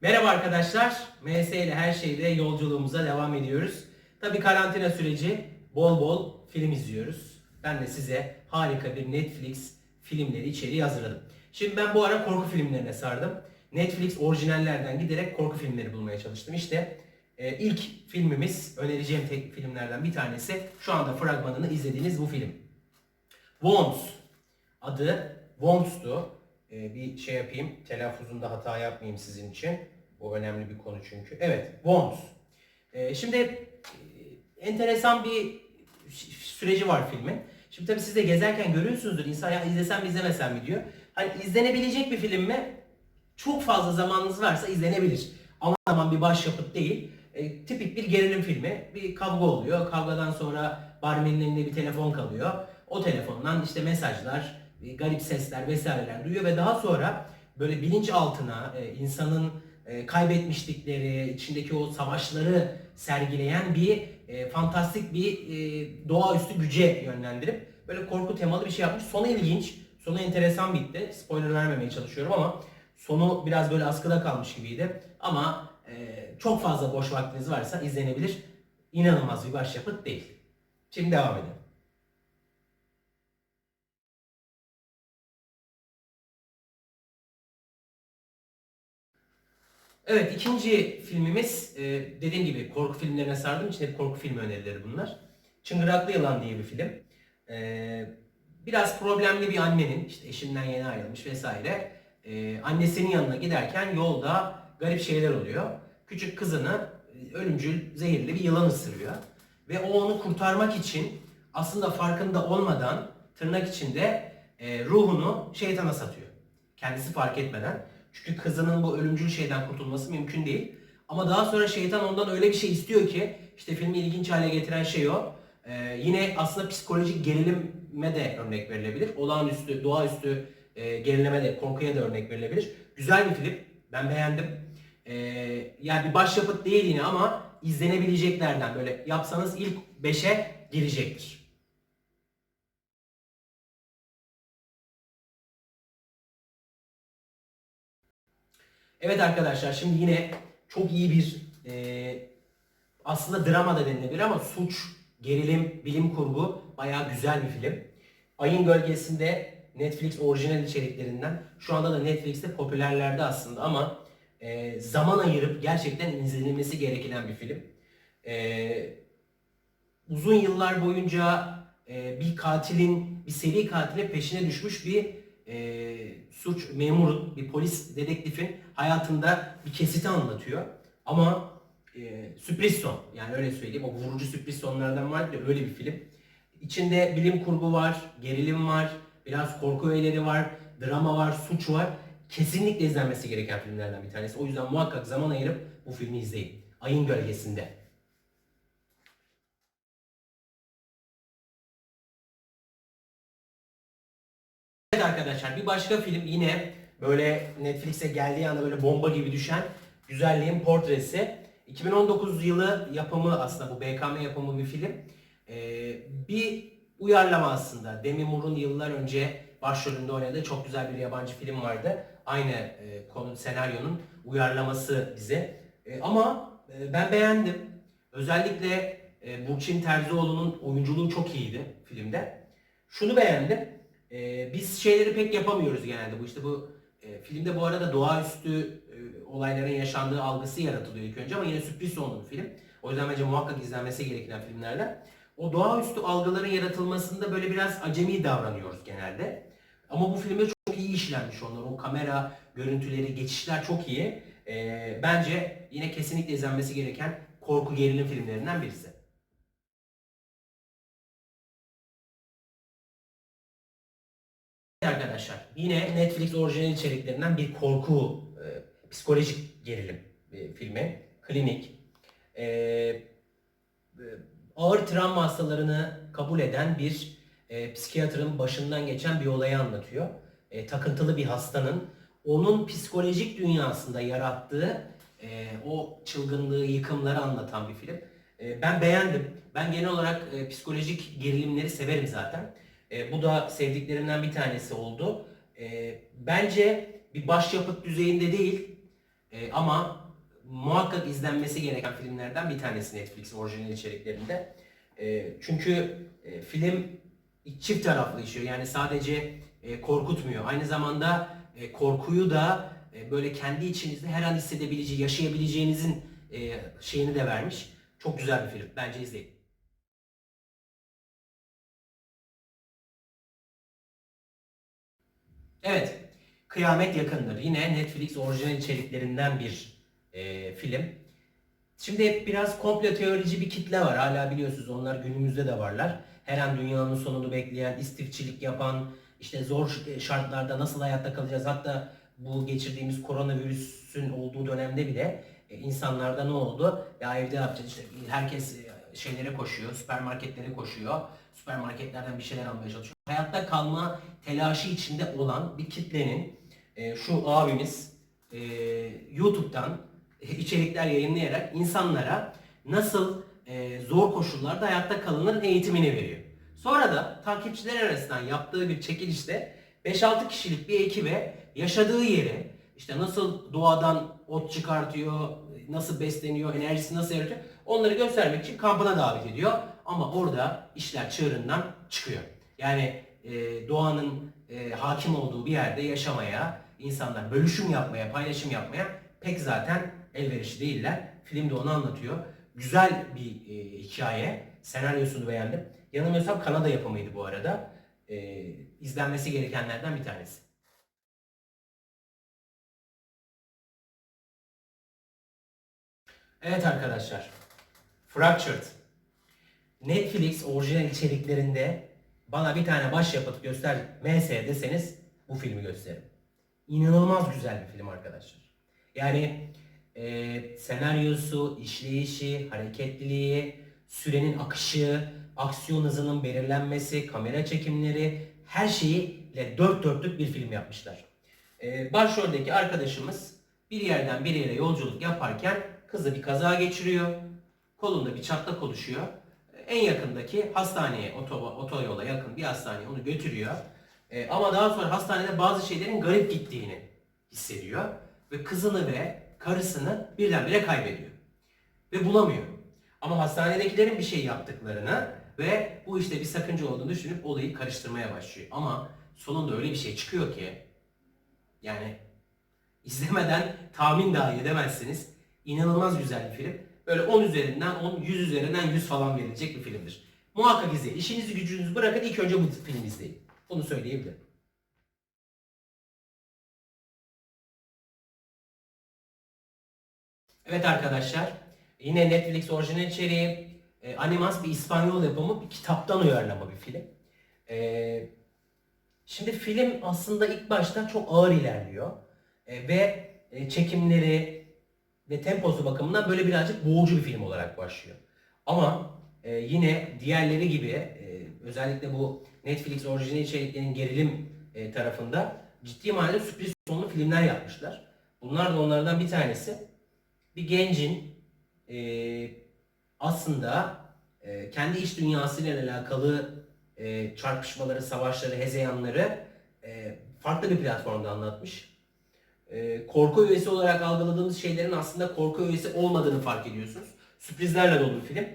Merhaba arkadaşlar. MS ile her şeyde yolculuğumuza devam ediyoruz. Tabii karantina süreci bol bol film izliyoruz. Ben de size harika bir Netflix filmleri içeriği hazırladım. Şimdi ben bu ara korku filmlerine sardım. Netflix orijinallerden giderek korku filmleri bulmaya çalıştım. İşte e, ilk filmimiz, önereceğim tek filmlerden bir tanesi şu anda fragmanını izlediğiniz bu film. Worms adı Worms'tu. Ee, bir şey yapayım. Telaffuzunda hata yapmayayım sizin için. Bu önemli bir konu çünkü. Evet, Worms. Ee, şimdi e, enteresan bir süreci var filmin. Şimdi tabii siz de gezerken görüyorsunuzdur. İnsan ya izlesem mi izlemesem mi diyor. Hani izlenebilecek bir film mi? Çok fazla zamanınız varsa izlenebilir. Ama zaman bir başyapıt değil. E, tipik bir gerilim filmi. Bir kavga oluyor. Kavgadan sonra barmenin elinde bir telefon kalıyor. O telefondan işte mesajlar, garip sesler vesaireler duyuyor ve daha sonra böyle bilinçaltına e, insanın e, kaybetmişlikleri, içindeki o savaşları sergileyen bir e, fantastik bir e, doğaüstü güce yönlendirip böyle korku temalı bir şey yapmış. Sonu ilginç, sonu enteresan bitti. Spoiler vermemeye çalışıyorum ama sonu biraz böyle askıda kalmış gibiydi. Ama e, çok fazla boş vaktiniz varsa izlenebilir. İnanılmaz bir başyapıt değil. Şimdi devam edelim. Evet ikinci filmimiz e, dediğim gibi korku filmlerine sardığım için hep korku filmi önerileri bunlar. Çıngıraklı Yılan diye bir film. E, biraz problemli bir annenin işte eşinden yeni ayrılmış vesaire e, annesinin yanına giderken yolda garip şeyler oluyor. Küçük kızını e, ölümcül zehirli bir yılan ısırıyor. Ve o onu kurtarmak için aslında farkında olmadan tırnak içinde e, ruhunu şeytana satıyor. Kendisi fark etmeden. Çünkü kızının bu ölümcül şeyden kurtulması mümkün değil. Ama daha sonra şeytan ondan öyle bir şey istiyor ki işte filmi ilginç hale getiren şey o. Ee, yine aslında psikolojik gerilime de örnek verilebilir. Olağanüstü, doğaüstü e, gerilime de, korkuya da örnek verilebilir. Güzel bir film. Ben beğendim. Ee, yani bir başyapıt değil yine ama izlenebileceklerden böyle yapsanız ilk 5'e girecektir. Evet arkadaşlar şimdi yine çok iyi bir e, aslında drama da denilebilir ama suç, gerilim, bilim kurgu bayağı güzel bir film. Ayın Gölgesi'nde Netflix orijinal içeriklerinden şu anda da Netflix'te popülerlerde aslında ama e, zaman ayırıp gerçekten izlenilmesi gereken bir film. E, uzun yıllar boyunca e, bir katilin, bir seri katilin peşine düşmüş bir e, suç memurun, bir polis dedektifin hayatında bir kesiti anlatıyor. Ama e, sürpriz son, yani öyle söyleyeyim, o vurucu sürpriz sonlardan var ya öyle bir film. İçinde bilim kurgu var, gerilim var, biraz korku öğeleri var, drama var, suç var. Kesinlikle izlenmesi gereken filmlerden bir tanesi. O yüzden muhakkak zaman ayırıp bu filmi izleyin. Ayın Gölgesi'nde. Arkadaşlar bir başka film yine böyle Netflix'e geldiği anda böyle bomba gibi düşen Güzelliğin Portresi. 2019 yılı yapımı aslında bu BKM yapımı bir film. Ee, bir uyarlama aslında. Demi Moore'un yıllar önce başrolünde oynadığı çok güzel bir yabancı film vardı. Aynı e, konu senaryonun uyarlaması bize. E, ama e, ben beğendim. Özellikle e, Burçin Terzioğlu'nun oyunculuğu çok iyiydi filmde. Şunu beğendim. Ee, biz şeyleri pek yapamıyoruz genelde. Bu işte bu e, filmde bu arada doğaüstü e, olayların yaşandığı algısı yaratılıyor ilk önce ama yine sürpriz sonlu bir film. O yüzden bence muhakkak izlenmesi gereken filmlerden. O doğaüstü algıların yaratılmasında böyle biraz acemi davranıyoruz genelde. Ama bu filmde çok iyi işlenmiş onlar. O kamera görüntüleri, geçişler çok iyi. Ee, bence yine kesinlikle izlenmesi gereken korku gerilim filmlerinden birisi. Arkadaşlar yine Netflix orijinal içeriklerinden bir korku, e, psikolojik gerilim e, filmi. Klinik. E, e, ağır travma hastalarını kabul eden bir e, psikiyatrın başından geçen bir olayı anlatıyor. E, takıntılı bir hastanın onun psikolojik dünyasında yarattığı e, o çılgınlığı, yıkımları anlatan bir film. E, ben beğendim. Ben genel olarak e, psikolojik gerilimleri severim zaten. E, bu da sevdiklerimden bir tanesi oldu. E, bence bir başyapıt düzeyinde değil, E, ama muhakkak izlenmesi gereken filmlerden bir tanesi Netflix orijinal içeriklerinde. E, çünkü e, film çift taraflı işiyor. Yani sadece e, korkutmuyor. Aynı zamanda e, korkuyu da e, böyle kendi içinizde her an hissedebileceği, yaşayabileceğinizin e, şeyini de vermiş. Çok güzel bir film. Bence izleyin. Evet. Kıyamet yakındır. Yine Netflix orijinal içeriklerinden bir e, film. Şimdi hep biraz komplo teorici bir kitle var. Hala biliyorsunuz onlar günümüzde de varlar. Her an dünyanın sonunu bekleyen, istifçilik yapan, işte zor şartlarda nasıl hayatta kalacağız. Hatta bu geçirdiğimiz koronavirüsün olduğu dönemde bile e, insanlarda ne oldu? Ya evde yapacağız işte herkes e, şeylere koşuyor, süpermarketlere koşuyor. Süpermarketlerden bir şeyler almaya çalışıyor. Hayatta kalma telaşı içinde olan bir kitlenin e, şu abimiz e, YouTube'dan içerikler yayınlayarak insanlara nasıl e, zor koşullarda hayatta kalınır eğitimini veriyor. Sonra da takipçiler arasından yaptığı bir çekilişte 5-6 kişilik bir ekibe yaşadığı yeri, işte nasıl doğadan ot çıkartıyor, nasıl besleniyor, enerjisi nasıl yaratıyor onları göstermek için kampına davet ediyor. Ama orada işler çığırından çıkıyor. Yani e, doğanın e, hakim olduğu bir yerde yaşamaya, insanlar bölüşüm yapmaya, paylaşım yapmaya pek zaten elverişli değiller. Film de onu anlatıyor. Güzel bir e, hikaye. Senaryosunu beğendim. Yanılmıyorsam Kanada yapımıydı bu arada. E, izlenmesi gerekenlerden bir tanesi. Evet arkadaşlar. Fractured. Netflix orijinal içeriklerinde bana bir tane başyapıt göster MS deseniz bu filmi gösteririm. İnanılmaz güzel bir film arkadaşlar. Yani e, senaryosu, işleyişi, hareketliliği, sürenin akışı, aksiyon hızının belirlenmesi, kamera çekimleri her şeyiyle dört dörtlük bir film yapmışlar. E, başroldeki arkadaşımız bir yerden bir yere yolculuk yaparken kızı bir kaza geçiriyor. Kolunda bir çatlak oluşuyor. En yakındaki hastaneye, otoba, otoyola yakın bir hastaneye onu götürüyor. E, ama daha sonra hastanede bazı şeylerin garip gittiğini hissediyor. Ve kızını ve karısını birdenbire kaybediyor. Ve bulamıyor. Ama hastanedekilerin bir şey yaptıklarını ve bu işte bir sakınca olduğunu düşünüp olayı karıştırmaya başlıyor. Ama sonunda öyle bir şey çıkıyor ki yani izlemeden tahmin dahi edemezsiniz. İnanılmaz güzel bir film. Böyle 10 üzerinden 10, 100 üzerinden 100 falan verilecek bir filmdir. Muhakkak izleyin. İşinizi gücünüzü bırakın ilk önce bu filmi izleyin. Bunu söyleyebilirim. Evet arkadaşlar. Yine Netflix orijinal içeriği. E, Animas bir İspanyol yapımı bir kitaptan uyarlama bir film. E, şimdi film aslında ilk başta çok ağır ilerliyor. E, ve e, çekimleri ve temposu bakımından böyle birazcık boğucu bir film olarak başlıyor. Ama e, yine diğerleri gibi e, özellikle bu Netflix orijinal içeriklerinin gerilim e, tarafında ciddi manada sürpriz sonlu filmler yapmışlar. Bunlar da onlardan bir tanesi bir gencin e, aslında e, kendi iş dünyasıyla alakalı e, çarpışmaları, savaşları, hezeyanları e, farklı bir platformda anlatmış. E, korku öğesi olarak algıladığımız şeylerin aslında korku öğesi olmadığını fark ediyorsunuz. Sürprizlerle dolu bir film.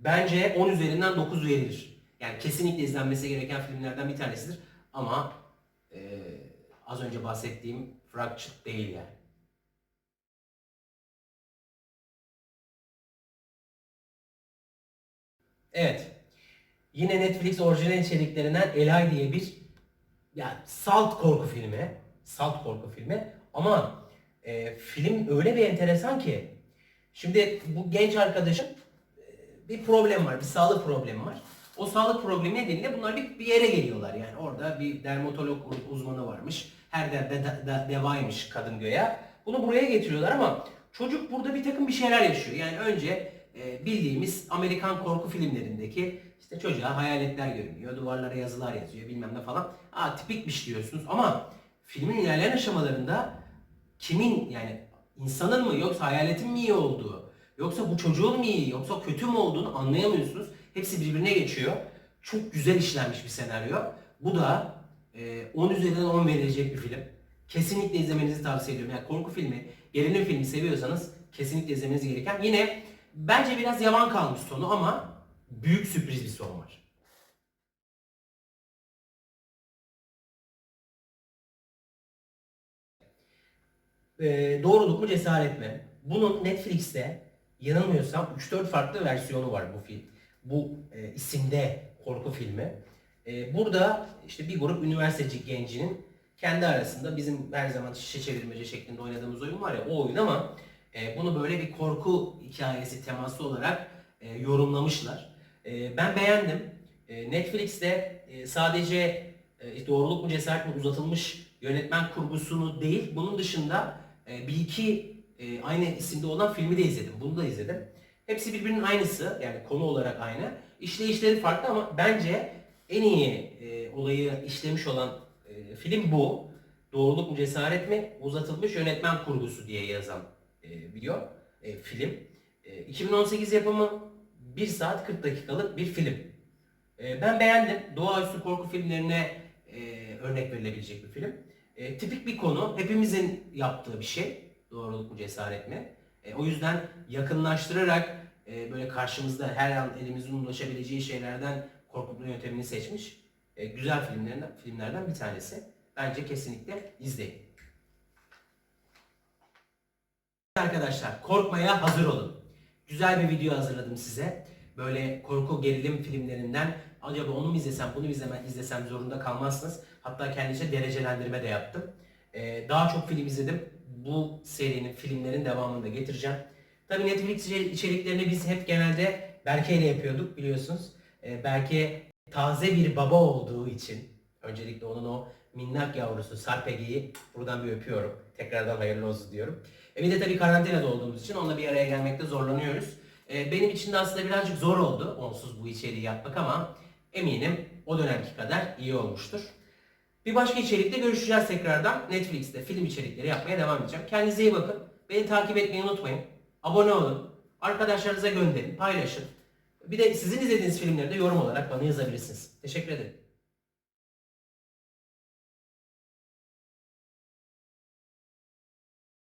Bence 10 üzerinden 9 verilir. Yani kesinlikle izlenmesi gereken filmlerden bir tanesidir. Ama e, az önce bahsettiğim Fractured değil yani. Evet. Yine Netflix orijinal içeriklerinden Elay diye bir yani salt korku filmi. Salt korku filmi. Ama e, film öyle bir enteresan ki. Şimdi bu genç arkadaşın e, bir problem var. Bir sağlık problemi var. O sağlık problemi nedeniyle bunlar bir, bir yere geliyorlar. Yani orada bir dermatolog uzmanı varmış. Her derde de, de, devaymış kadın göğe. Bunu buraya getiriyorlar ama çocuk burada bir takım bir şeyler yaşıyor. Yani önce e, bildiğimiz Amerikan korku filmlerindeki işte çocuğa hayaletler görünüyor, duvarlara yazılar yazıyor bilmem ne falan. Aa tipikmiş diyorsunuz ama filmin ilerleyen aşamalarında kimin yani insanın mı yoksa hayaletin mi iyi olduğu, yoksa bu çocuğun mu iyi yoksa kötü mü olduğunu anlayamıyorsunuz. Hepsi birbirine geçiyor. Çok güzel işlenmiş bir senaryo. Bu da e, 10 üzerinden 10 verilecek bir film. Kesinlikle izlemenizi tavsiye ediyorum. Yani korku filmi gerilim filmi seviyorsanız kesinlikle izlemeniz gereken. Yine bence biraz yavan kalmış sonu ama büyük sürpriz bir son var. Ee, doğruluk mu cesaret mi? Bunun Netflix'te yanılmıyorsam 3-4 farklı versiyonu var bu film. Bu e, isimde korku filmi. E, burada işte bir grup üniversiteci gencinin kendi arasında bizim her zaman şişe çevirmece şeklinde oynadığımız oyun var ya o oyun ama e, bunu böyle bir korku hikayesi teması olarak e, yorumlamışlar. E, ben beğendim. E, Netflix'te e, sadece e, doğruluk mu cesaret mi uzatılmış yönetmen kurgusunu değil bunun dışında e, bir iki e, aynı isimde olan filmi de izledim. Bunu da izledim. Hepsi birbirinin aynısı yani konu olarak aynı. İşleyişleri farklı ama bence en iyi e, olayı işlemiş olan e, film bu. Doğruluk mu cesaret mi uzatılmış yönetmen kurgusu diye yazan e, biliyor e, film. E, 2018 yapımı 1 saat 40 dakikalık bir film. E, ben beğendim. Doğaüstü korku filmlerine e, örnek verilebilecek bir film. E, tipik bir konu. Hepimizin yaptığı bir şey. Doğruluk mu cesaret mi? E, o yüzden yakınlaştırarak e, böyle karşımızda her an elimizin ulaşabileceği şeylerden korkutma yöntemini seçmiş. E, güzel filmlerden, filmlerden bir tanesi. Bence kesinlikle izleyin. Arkadaşlar korkmaya hazır olun. Güzel bir video hazırladım size. Böyle korku gerilim filmlerinden acaba onu mu izlesem bunu mu izleme, izlesem zorunda kalmazsınız. Hatta kendince derecelendirme de yaptım. Ee, daha çok film izledim. Bu serinin filmlerin devamını da getireceğim. Tabii Netflix içe- içeriklerini biz hep genelde Berke ile yapıyorduk biliyorsunuz. Ee, Berke taze bir baba olduğu için öncelikle onun o minnak yavrusu Sarpegi'yi buradan bir öpüyorum. Tekrardan hayırlı olsun diyorum. E bir de tabii karantinada olduğumuz için onunla bir araya gelmekte zorlanıyoruz. E, benim için de aslında birazcık zor oldu onsuz bu içeriği yapmak ama eminim o dönemki kadar iyi olmuştur. Bir başka içerikte görüşeceğiz tekrardan. Netflix'te film içerikleri yapmaya devam edeceğim. Kendinize iyi bakın. Beni takip etmeyi unutmayın. Abone olun. Arkadaşlarınıza gönderin. Paylaşın. Bir de sizin izlediğiniz filmleri de yorum olarak bana yazabilirsiniz. Teşekkür ederim.